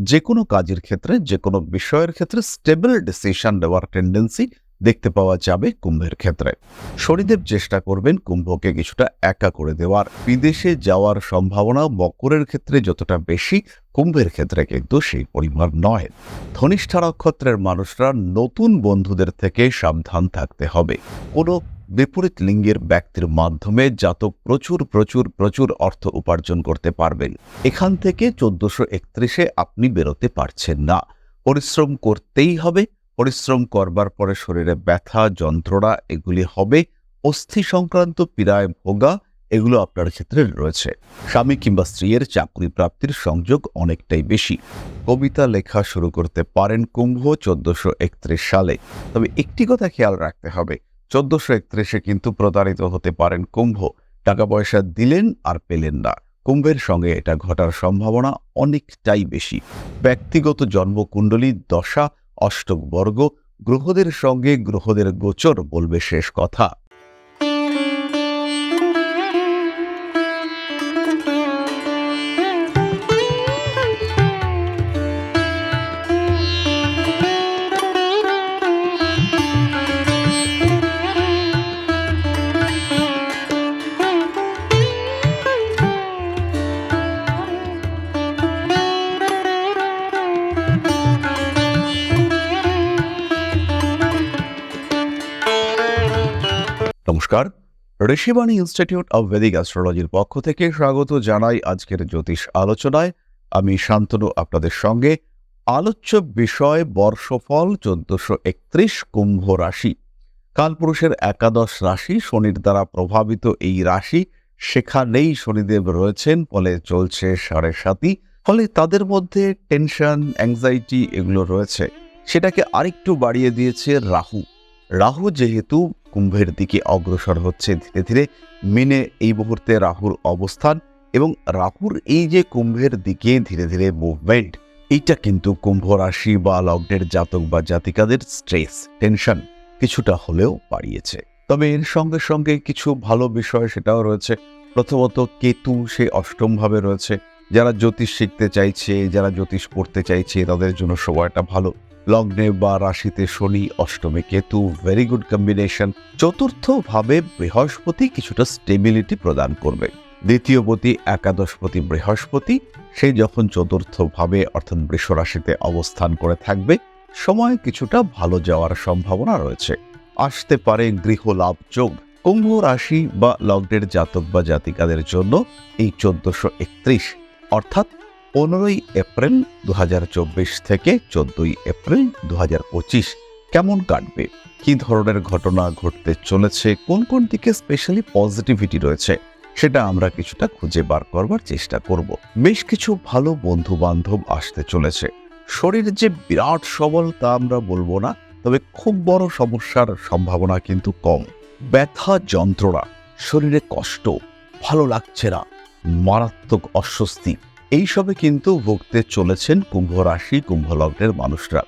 যে কোনো কাজের ক্ষেত্রে যে কোনো বিষয়ের ক্ষেত্রে স্টেবল ডিসিশন নেওয়ার টেন্ডেন্সি দেখতে পাওয়া যাবে কুম্ভের ক্ষেত্রে। শনিদেব চেষ্টা করবেন কুম্ভকে কিছুটা একা করে দেওয়ার। বিদেশে যাওয়ার সম্ভাবনা মকরের ক্ষেত্রে যতটা বেশি, কুম্ভের ক্ষেত্রে কিন্তু সেই পরিমাণ নয়। ধনিষ্ঠা নক্ষত্রের মানুষরা নতুন বন্ধুদের থেকে সাবধান থাকতে হবে। কোনো বিপরীত লিঙ্গের ব্যক্তির মাধ্যমে জাতক প্রচুর প্রচুর প্রচুর অর্থ উপার্জন করতে পারবেন। এখান থেকে চোদ্দশো একত্রিশে আপনি বেরোতে পারছেন না। পরিশ্রম করতেই হবে। পরিশ্রম করবার পরে শরীরে ব্যথা, যন্ত্রণা, এগুলি হবে। অস্থি সংক্রান্ত পীড়ায় ভোগা, এগুলো আপনার ক্ষেত্রে রয়েছে। স্বামী কিংবা স্ত্রীর চাকরি প্রাপ্তির সংযোগ অনেকটাই বেশি। কবিতা লেখা শুরু করতে পারেন কুম্ভ চোদ্দশো সালে। তবে একটি কথা খেয়াল রাখতে হবে। চোদ্দশো একত্রিশে কিন্তু প্রতারিত হতে পারেন কুম্ভ। টাকা পয়সা দিলেন আর পেলেন না। কুম্ভের সঙ্গে এটা ঘটার সম্ভাবনা অনেকটাই বেশি। ব্যক্তিগত জন্মকুণ্ডলী, দশা অষ্টক বর্গ গ্রহদের সঙ্গে গ্রহদের গোচর বলবে শেষ কথা। নমস্কার। ঋষিবাণী ইনস্টিটিউট অব ভেদিক অ্যাস্ট্রোলজির পক্ষ থেকে স্বাগত জানাই আজকের জ্যোতিষ আলোচনায়। আমি শান্তনু, আপনাদের সঙ্গে। আলোচ্য বিষয় বর্ষফল চোদ্দশো একত্রিশ কুম্ভ রাশি। কালপুরুষের একাদশ রাশি শনির দ্বারা প্রভাবিত এই রাশি। সেখানেই শনিদেব রয়েছেন, ফলে চলছে সাড়ে সাতি ফলে তাদের মধ্যে টেনশন, অ্যাংজাইটি এগুলো রয়েছে। সেটাকে আরেকটু বাড়িয়ে দিয়েছে রাহু। রাহু যেহেতু কুম্ভের দিকে অগ্রসর হচ্ছে ধীরে ধীরে। মিনে এই মুহূর্তে রাহুর অবস্থান এবং রাহুর এই যে কুম্ভের দিকে ধীরে ধীরে মুভমেন্ট এইটা কিন্তু কুম্ভ রাশি বা লগ্নের জাতক বা জাতিকাদের স্ট্রেস টেনশন কিছুটা হলেও বাড়িয়েছে। তবে এর সঙ্গে সঙ্গে কিছু ভালো বিষয় সেটাও রয়েছে। প্রথমত কেতু সে অষ্টমভাবে রয়েছে। যারা জ্যোতিষ শিখতে চাইছে, যারা জ্যোতিষ পড়তে চাইছে, তাদের জন্য সময়টা ভালো। লগ্নে বা রাশিতে শনি, অষ্টমে কেতু ভেরি গুড কম্বিনেশন চতুর্থভাবে বৃহস্পতি কিছুটা স্টেবিলিটি প্রদান করবে। দ্বিতীয়পতি, একাদশপতি, বৃহস্পতি, সে যখন চতুর্থভাবে, অর্থাৎ বৃষ রাশিতে অবস্থান করে থাকবে, সময় কিছুটা ভালো যাওয়ার সম্ভাবনা রয়েছে। আসতে পারে গৃহ লাভ যোগ। কুম্ভ রাশি বা লগ্নের জাতক বা জাতিকাদের জন্য এই চোদ্দশো একত্রিশ, অর্থাৎ পনেরোই এপ্রিল দু হাজার চব্বিশ থেকে চোদ্দই এপ্রিল দু হাজার পঁচিশ কেমন কাটবে? কি ধরনের ঘটনা ঘটতে চলেছে? কোন কোন দিকে স্পেশালি পজিটিভিটি রয়েছে? সেটা আমরা কিছুটা খুঁজে বার করবার চেষ্টা করব। বেশ কিছু ভালো বন্ধু বান্ধব আসতে চলেছে। শরীর যে বিরাট সবল তা আমরা বলব না, তবে খুব বড় সমস্যার সম্ভাবনা কিন্তু কম। ব্যথা যন্ত্রণা, শরীরে কষ্ট, ভালো লাগছে না, মারাত্মক অস্বস্তি এইসবে কিন্তু ভুগতে চলেছেন কুম্ভ রাশি কুম্ভ লগ্নের মানুষরা।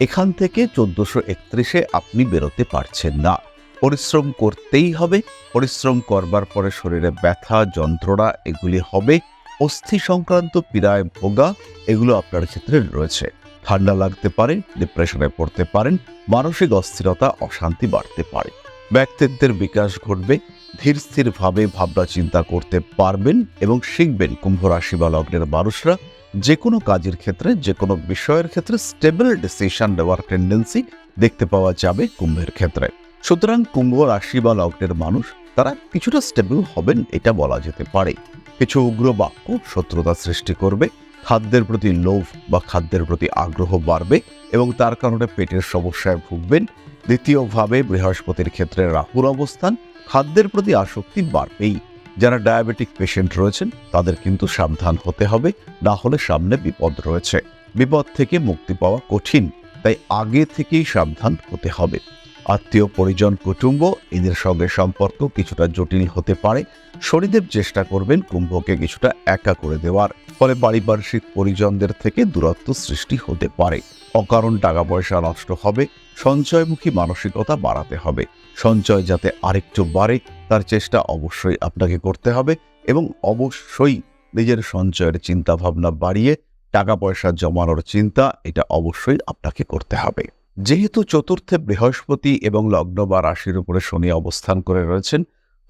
এখান থেকে চোদ্দশো একত্রিশে আপনি বেরোতে পারছেন না। পরিশ্রম করতেই হবে। পরিশ্রম করবার পরে শরীরে ব্যথা, যন্ত্রণা, এগুলি হবে। অস্থি সংক্রান্ত পীড়ায় ভোগা, এগুলো আপনার ক্ষেত্রে রয়েছে। ঠান্ডা লাগতে পারে ডিপ্রেশনে পড়তে পারেন, মানসিক অস্থিরতা, অশান্তি বাড়তে পারে। ব্যক্তিত্বের বিকাশ ঘটবে ধীর স্থিরভাবে ভাবনা চিন্তা করতে পারবেন এবং শিখবেন কুম্ভ রাশি বা লগ্নের মানুষরা। যে কোনো কাজের ক্ষেত্রে যে কোনো বিষয়ের ক্ষেত্রে স্টেবল ডিসিশন নেওয়ার টেন্ডেন্সি দেখতে পাওয়া যাবে কুম্ভের ক্ষেত্রে। সুতরাং কুম্ভ রাশি বা লগ্নের মানুষ, তারা কিছুটা স্টেবল হবেন এটা বলা যেতে পারে। কিছু উগ্র বাক্য শত্রুতা সৃষ্টি করবে, খাদ্যের প্রতি লোভ বা খাদ্যের প্রতি আগ্রহ বাড়বে এবং তার কারণে পেটের সমস্যায় ভুগবেন। দ্বিতীয়ভাবে বৃহস্পতির ক্ষেত্রে রাহুর অবস্থান খাদ্যের প্রতি আসক্তি বাড়বেই। যারা ডায়াবেটিক পেশেন্ট রয়েছেন, তাদের কিন্তু সাবধান হতে হবে, না হলে সামনে বিপদ রয়েছে। বিপদ থেকে মুক্তি পাওয়া কঠিন, তাই আগে থেকেই সাবধান হতে হবে। আত্মীয়, পরিজন, কুটুম্ব, এদের সঙ্গে সম্পর্ক কিছুটা জটিল হতে পারে। শনিদেব চেষ্টা করবেন কুম্ভকে কিছুটা একা করে দেওয়ার, ফলে পারিপার্শ্বিক পরিজনদের থেকে দূরত্ব সৃষ্টি হতে পারে। অকারণ টাকা পয়সা নষ্ট হবে, সঞ্চয়মুখী মানসিকতা বাড়াতে হবে। সঞ্চয় যাতে আরেকটু বাড়ে, তার চেষ্টা অবশ্যই আপনাকে করতে হবে এবং অবশ্যই নিজের সঞ্চয়ের চিন্তাভাবনা বাড়িয়ে টাকা পয়সা জমানোর চিন্তা, এটা অবশ্যই আপনাকে করতে হবে। যেহেতু চতুর্থে বৃহস্পতি এবং লগ্ন বা রাশির উপরে শনি অবস্থান করে রয়েছেন,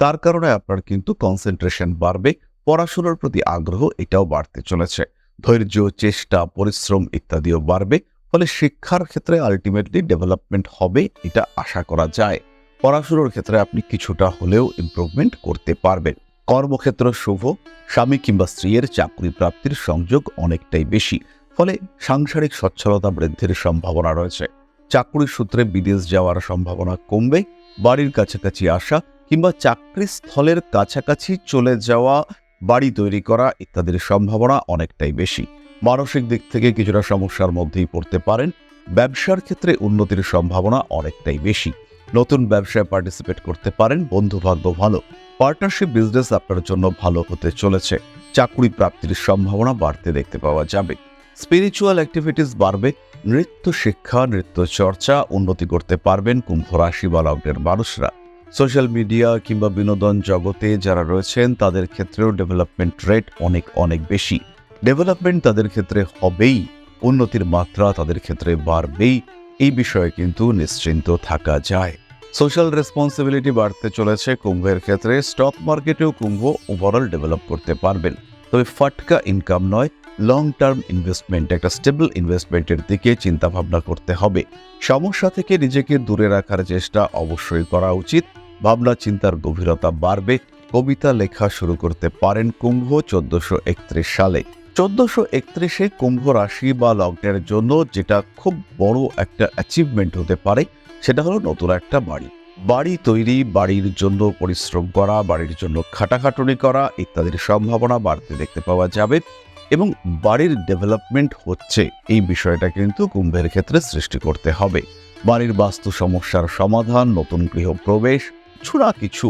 তার কারণে আপনার কিন্তু কনসেন্ট্রেশন বাড়বে, পড়াশোনার প্রতি আগ্রহ এটাও বাড়তে চলেছে। ধৈর্য, চেষ্টা, পরিশ্রম ইত্যাদিও বাড়বে, ফলে শিক্ষার ক্ষেত্রে আলটিমেটলি ডেভেলপমেন্ট হবে, এটা আশা করা যায়। পড়াশোনার ক্ষেত্রে আপনি কিছুটা হলেও ইমপ্রুভমেন্ট করতে পারবেন। কর্মক্ষেত্র শুভ, স্বামী কিংবা স্ত্রীর চাকরি প্রাপ্তির সংযোগ অনেকটাই বেশি, ফলে সাংসারিক সচ্ছলতা বৃদ্ধির সম্ভাবনা রয়েছে। চাকরি সূত্রে বিদেশ যাওয়ার সম্ভাবনা কমবে, বাড়ির কাছাকাছি আসা কিংবা চাকরি স্থলের কাছাকাছি চলে যাওয়া, বাড়ি তৈরি করা ইত্যাদির সম্ভাবনা অনেকটাই বেশি। মানসিক দিক থেকে কিছুটা সমস্যার মধ্যেই পড়তে পারেন। ব্যবসার ক্ষেত্রে উন্নতির সম্ভাবনা অনেকটাই বেশি। নতুন ব্যবসায় পার্টিসিপেট করতে পারেন, বন্ধুভাগ্য ভালো। পার্টনারশিপ বিজনেস আপনার জন্য ভালো হতে চলেছে। চাকরি প্রাপ্তির সম্ভাবনা বাড়তে দেখতে পাওয়া যাবে। স্পিরিচুয়াল অ্যাক্টিভিটিস বাড়বে, নৃত্য শিক্ষা, নৃত্য চর্চা উন্নতি করতে পারবেন কুম্ভ রাশি বা লগ্নের মানুষরা। সোশ্যাল মিডিয়া কিংবা বিনোদন জগতে যারা রয়েছেন, তাদের ক্ষেত্রেও ডেভেলপমেন্ট রেট অনেক অনেক বেশি। ডেভেলপমেন্ট তাদের ক্ষেত্রে হবেই, উন্নতির মাত্রা তাদের ক্ষেত্রে বাড়বেই, এই বিষয়ে কিন্তু নিশ্চিন্ত থাকা যায়। সোশ্যাল রেসপন্সিবিলিটি বাড়তে চলেছে কুম্ভের ক্ষেত্রে। স্টক মার্কেটেও কুম্ভ ওভারঅল ডেভেলপ করতে পারবেন। তবে ফাটকা ইনকাম নয় লং টার্ম ইনভেস্টমেন্ট একটা স্টেবল ইনভেস্টমেন্টের দিকে চিন্তাভাবনা করতে হবে। সমস্যা থেকে নিজেকে দূরে রাখার চেষ্টা অবশ্যই করা উচিত। ভাবনা চিন্তার গভীরতা বাড়বে। কবিতা লেখা শুরু করতে পারেন কুম্ভ চোদ্দশো একত্রিশ সালে। চোদ্দশো একত্রিশে কুম্ভ রাশি বা লগ্নের জন্য যেটা খুব বড় একটা অ্যাচিভমেন্ট হতে পারে। সেটা হলো নতুন একটা বাড়ি। বাড়ি তৈরি, বাড়ির জন্য পরিশ্রম করা, বাড়ির জন্য খাটাখাটুনি করা ইত্যাদির সম্ভাবনা বাড়তে দেখতে পাওয়া যাবে এবং বাড়ির ডেভেলপমেন্ট হচ্ছে এই বিষয়টা কিন্তু কুম্ভের ক্ষেত্রে সৃষ্টি করতে হবে। বাড়ির বাস্তু সমস্যার সমাধান, নতুন গৃহপ্রবেশ, ছুড়া কিছু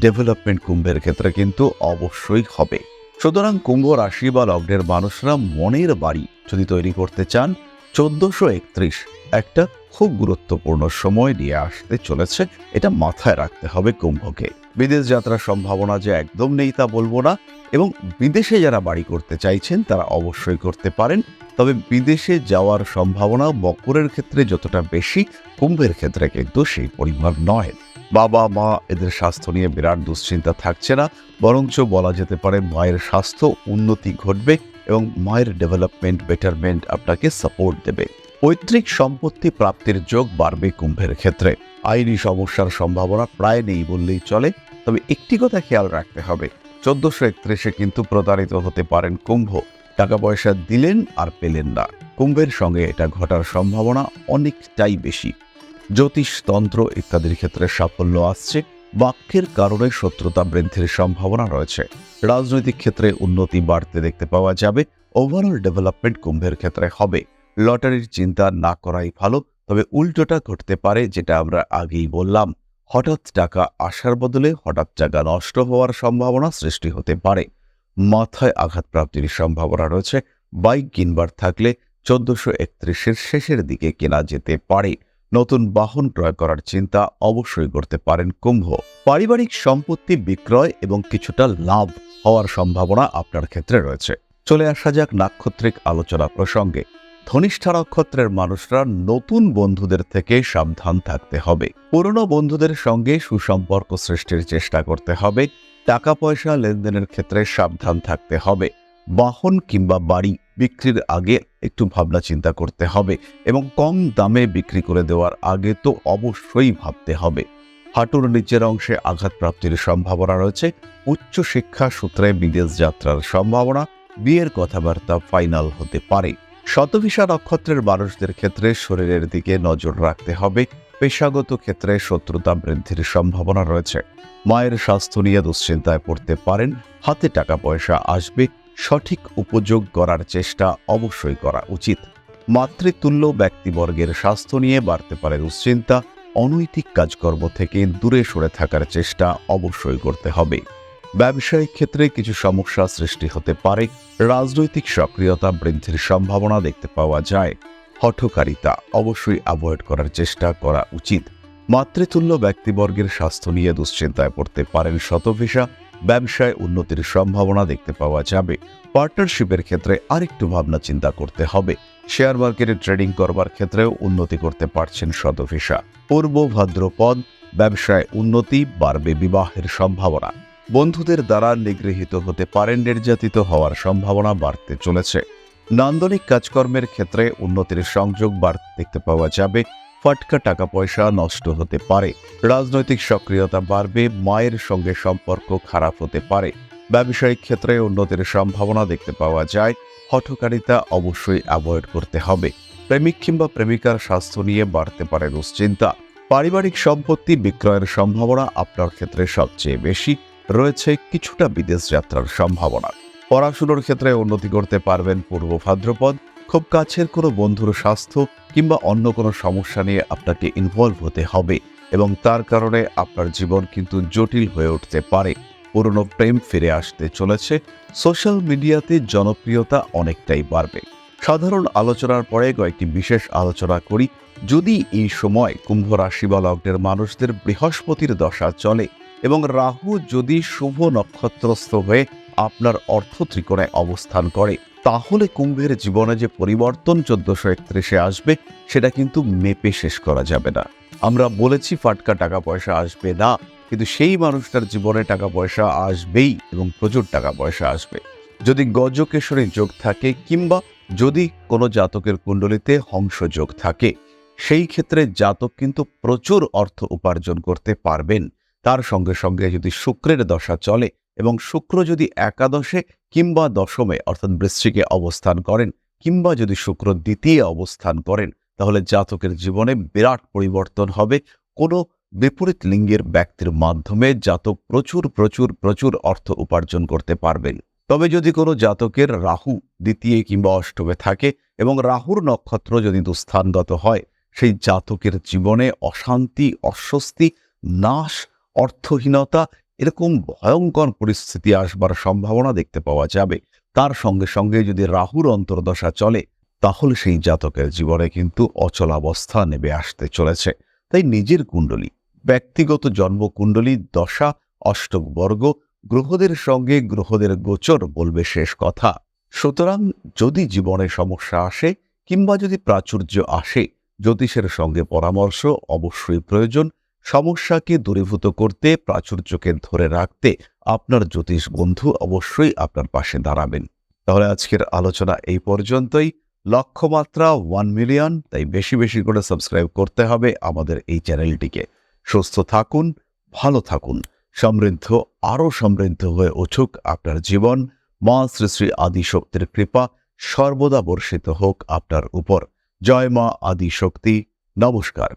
ডেভেলপমেন্ট কুম্ভের ক্ষেত্রে কিন্তু অবশ্যই হবে। সুতরাং কুম্ভ রাশি বা লগ্নের মানুষরা মনের বাড়ি যদি তৈরি করতে চান, চোদ্দশো একত্রিশ একটা খুব গুরুত্বপূর্ণ সময় নিয়ে আসতে চলেছে। এটা মাথায় রাখতে হবে কুম্ভকে। বিদেশ যাত্রার সম্ভাবনা যে একদম নেই তা বলব না এবং বিদেশে যারা বাড়ি করতে চাইছেন তারা অবশ্যই করতে পারেন। তবে বিদেশে যাওয়ার সম্ভাবনা মকরের ক্ষেত্রে যতটা বেশি, কুম্ভের ক্ষেত্রে কিন্তু সেই পরিমাণ নয়। বাবা, মা এদের স্বাস্থ্য নিয়ে বিরাট দুশ্চিন্তা থাকছে না, বরঞ্চ বলা যেতে পারে মায়ের স্বাস্থ্য উন্নতি ঘটবে এবং মায়ের ডেভেলপমেন্ট, বেটারমেন্ট আপনাকে সাপোর্ট দেবে। পৈতৃক সম্পত্তি প্রাপ্তির যোগ বাড়বে কুম্ভের ক্ষেত্রে। আইনি সমস্যার সম্ভাবনা প্রায় নেই বললেই চলে, তবে একটি কথা খেয়াল রাখতে হবে। চোদ্দশো একত্রিশে কিন্তু প্রতারিত হতে পারেন কুম্ভ। টাকা পয়সা দিলেন আর পেলেন না। কুম্ভের সঙ্গে এটা ঘটার সম্ভাবনা অনেকটাই বেশি। জ্যোতিষ, তন্ত্র ইত্যাদির ক্ষেত্রে সাফল্য আসছে। বাক্যের কারণে শত্রুতা বৃদ্ধির সম্ভাবনা রয়েছে। রাজনৈতিক ক্ষেত্রে উন্নতি বাড়তে দেখতে পাওয়া যাবে। ওভারঅল ডেভেলপমেন্ট কুম্ভের ক্ষেত্রে হবে। লটারির চিন্তা না করাই ভালো, তবে উল্টোটা ঘটতে পারে যেটা আমরা আগেই বললাম। হঠাৎ টাকা আসার বদলে হঠাৎ টাকা নষ্ট হওয়ার সম্ভাবনা সৃষ্টি হতে পারে। মাথায় আঘাত প্রাপ্তির সম্ভাবনা রয়েছে। বাইক কিনবার থাকলে চোদ্দশো একত্রিশের শেষের দিকে কেনা যেতে পারে। নতুন বাহন ক্রয় করার চিন্তা অবশ্যই করতে পারেন কুম্ভ। পারিবারিক সম্পত্তি বিক্রয় এবং কিছুটা লাভ হওয়ার সম্ভাবনা আপনার ক্ষেত্রে রয়েছে। চলে আসা যাক নাক্ষত্রিক আলোচনা প্রসঙ্গে। ধনিষ্ঠা নক্ষত্রের মানুষরা নতুন বন্ধুদের থেকে সাবধান থাকতে হবে। পুরনো বন্ধুদের সঙ্গে সুসম্পর্ক সৃষ্টির চেষ্টা করতে হবে। টাকা পয়সা লেনদেনের ক্ষেত্রে সাবধান থাকতে হবে। বাহন কিংবা বাড়ি বিক্রির আগে একটু ভাবনা চিন্তা করতে হবে এবং কম দামে বিক্রি করে দেওয়ার আগে তো অবশ্যই ভাবতে হবে। হাঁটুর নিচের অংশে আঘাত প্রাপ্তির সম্ভাবনা রয়েছে। উচ্চ শিক্ষা সূত্রে বিদেশ যাত্রার সম্ভাবনা। বিয়ের কথাবার্তা ফাইনাল হতে পারে। শতভিসা নক্ষত্রের মানুষদের ক্ষেত্রে শরীরের দিকে নজর রাখতে হবে। পেশাগত ক্ষেত্রে শত্রুতা বৃদ্ধির সম্ভাবনা রয়েছে। মায়ের স্বাস্থ্য নিয়ে দুশ্চিন্তায় পড়তে পারেন। হাতে টাকা পয়সা আসবে। সঠিক উপযোগ করার চেষ্টা অবশ্যই করা উচিত। মাতৃতুল্য ব্যক্তিবর্গের স্বাস্থ্য নিয়ে বাড়তে পারে দুশ্চিন্তা। অনৈতিক কাজকর্ম থেকে দূরে সরে থাকার চেষ্টা অবশ্যই করতে হবে। ব্যবসায়িক ক্ষেত্রে কিছু সমস্যা সৃষ্টি হতে পারে। রাজনৈতিক সক্রিয়তা বৃদ্ধির সম্ভাবনা দেখতে পাওয়া যায়। হঠকারিতা অবশ্যই অ্যাভয়েড করার চেষ্টা করা উচিত। মাতৃতুল্য ব্যক্তিবর্গের স্বাস্থ্য নিয়ে দুশ্চিন্তায় পড়তে পারেন শতভিসা। ব্যবসায় উন্নতির সম্ভাবনা দেখতে পাওয়া যাবে। পার্টনারশিপের ক্ষেত্রে আরেকটু ভাবনা চিন্তা করতে হবে। শেয়ার মার্কেটে ট্রেডিং করবার ক্ষেত্রেও উন্নতি করতে পারছেন শতভিসা। পূর্ব ভাদ্রপদ, ব্যবসায় উন্নতি বাড়বে বিবাহের সম্ভাবনা। বন্ধুদের দ্বারা নিগৃহীত হতে পারেন নির্যাতিত হওয়ার সম্ভাবনা বাড়তে চলেছে। নান্দনিক কাজকর্মের ক্ষেত্রে উন্নতির সংযোগ বাড়তে দেখতে পাওয়া যাবে। ফাটকা টাকা পয়সা নষ্ট হতে পারে। রাজনৈতিক সক্রিয়তা বাড়বে। মায়ের সঙ্গে সম্পর্ক খারাপ হতে পারে। ব্যবসায়িক ক্ষেত্রে উন্নতির সম্ভাবনা দেখতে পাওয়া যায়। হঠকারিতা অবশ্যই অ্যাভয়েড করতে হবে। প্রেমিক কিংবা প্রেমিকার স্বাস্থ্য নিয়ে বাড়তে পারে দুশ্চিন্তা। পারিবারিক সম্পত্তি বিক্রয়ের সম্ভাবনা আপনার ক্ষেত্রে সবচেয়ে বেশি। রয়েছে কিছুটা বিদেশ যাত্রার সম্ভাবনা। পড়াশুনোর ক্ষেত্রে উন্নতি করতে পারবেন পূর্ব ভাদ্রপদ। খুব কাছের কোনো বন্ধুর স্বাস্থ্য কিংবা অন্য কোনো সমস্যা নিয়ে আপনাকে ইনভলভ হতে হবে এবং তার কারণে আপনার জীবন কিন্তু জটিল হয়ে উঠতে পারে। পুরনো প্রেম ফিরে আসতে চলেছে। সোশ্যাল মিডিয়াতে জনপ্রিয়তা অনেকটাই বাড়বে। সাধারণ আলোচনার পরে কয়েকটি বিশেষ আলোচনা করি। যদি এই সময় কুম্ভ রাশি বা লগ্নের মানুষদের বৃহস্পতির দশা চলে এবং রাহু যদি শুভ নক্ষত্রস্থ হয়ে আপনার অর্থ ত্রিকোণে অবস্থান করে, তাহলে কুম্ভের জীবনে যে পরিবর্তন চোদ্দশো একত্রিশে আসবে, সেটা কিন্তু মেপে শেষ করা যাবে না। আমরা বলেছি ফাটকা টাকা পয়সা আসবে না, কিন্তু সেই মানুষটার জীবনে টাকা পয়সা আসবেই এবং প্রচুর টাকা পয়সা আসবে। যদি গজকেশরী যোগ থাকে কিংবা যদি কোনো জাতকের কুণ্ডলিতে হংস যোগ থাকে, সেই ক্ষেত্রে জাতক কিন্তু প্রচুর অর্থ উপার্জন করতে পারবেন। তার সঙ্গে সঙ্গে যদি শুক্রের দশা চলে এবং শুক্র যদি একাদশে কিংবা দশমে, অর্থাৎ বৃশ্চিকে অবস্থান করেন কিংবা যদি শুক্র দ্বিতীয় অবস্থান করেন, তাহলে জাতকের জীবনে বিরাট পরিবর্তন হবে। কোনো বিপরীত লিঙ্গের ব্যক্তির মাধ্যমে জাতক প্রচুর প্রচুর প্রচুর অর্থ উপার্জন করতে পারবেন। তবে যদি কোনো জাতকের রাহু দ্বিতীয় কিংবা অষ্টমে থাকে এবং রাহুর নক্ষত্র যদি দুস্থানগত হয়, সেই জাতকের জীবনে অশান্তি, অস্বস্তি, নাশ অর্থহীনতা, এরকম ভয়ঙ্কর পরিস্থিতি আসবার সম্ভাবনা দেখতে পাওয়া যাবে। তার সঙ্গে সঙ্গে যদি রাহুর অন্তর্দশা চলে, তাহলে সেই জাতকের জীবনে কিন্তু অচলাবস্থা নেমে আসতে চলেছে। তাই নিজের কুণ্ডলী, ব্যক্তিগত জন্মকুণ্ডলী দশা, অষ্টক বর্গ, গ্রহদের সঙ্গে গ্রহদের গোচর বলবে শেষ কথা। সুতরাং যদি জীবনে সমস্যা আসে, কিংবা যদি প্রাচুর্য আসে, জ্যোতিষের সঙ্গে পরামর্শ অবশ্যই প্রয়োজন। সমস্যাকে দূরীভূত করতে, প্রাচুর্যকে ধরে রাখতে আপনার জ্যোতিষ বন্ধু অবশ্যই আপনার পাশে দাঁড়াবেন। তাহলে আজকের আলোচনা এই পর্যন্তই। লক্ষ্যমাত্রা ওয়ান মিলিয়ন তাই বেশি বেশি করে সাবস্ক্রাইব করতে হবে আমাদের এই চ্যানেলটিকে। সুস্থ থাকুন, ভালো থাকুন, সমৃদ্ধ, আরও সমৃদ্ধ হয়ে উঠুক আপনার জীবন। মা শ্রী শ্রী আদিশক্তির কৃপা সর্বদা বর্ষিত হোক আপনার উপর। জয় মা আদিশক্তি। নমস্কার।